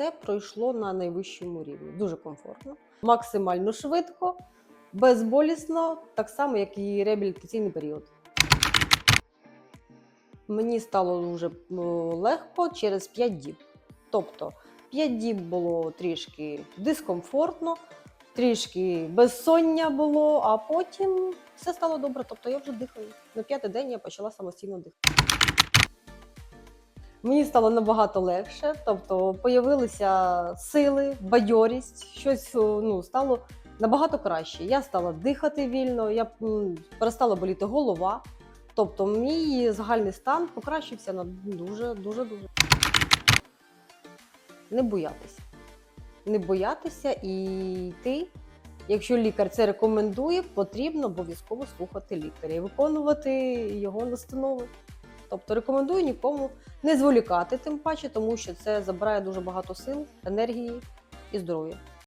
Все пройшло на найвищому рівні. Дуже комфортно, максимально швидко, безболісно, так само, як і реабілітаційний період. Мені стало дуже ну, легко через 5 діб. Тобто 5 діб було трішки дискомфортно, трішки безсоння було, а потім все стало добре. Тобто я вже дихаю. На п'ятий день я почала самостійно дихати. Мені стало набагато легше, тобто появилися сили, бадьорість, щось ну, стало набагато краще. Я стала дихати вільно, я перестала боліти голова. Тобто, мій загальний стан покращився на дуже, дуже, дуже. Не боятися. Не боятися і йти. Якщо лікар це рекомендує, потрібно обов'язково слухати лікаря і виконувати його настанови. Тобто рекомендую нікому не зволікати, тим паче, тому що це забирає дуже багато сил, енергії і здоров'я.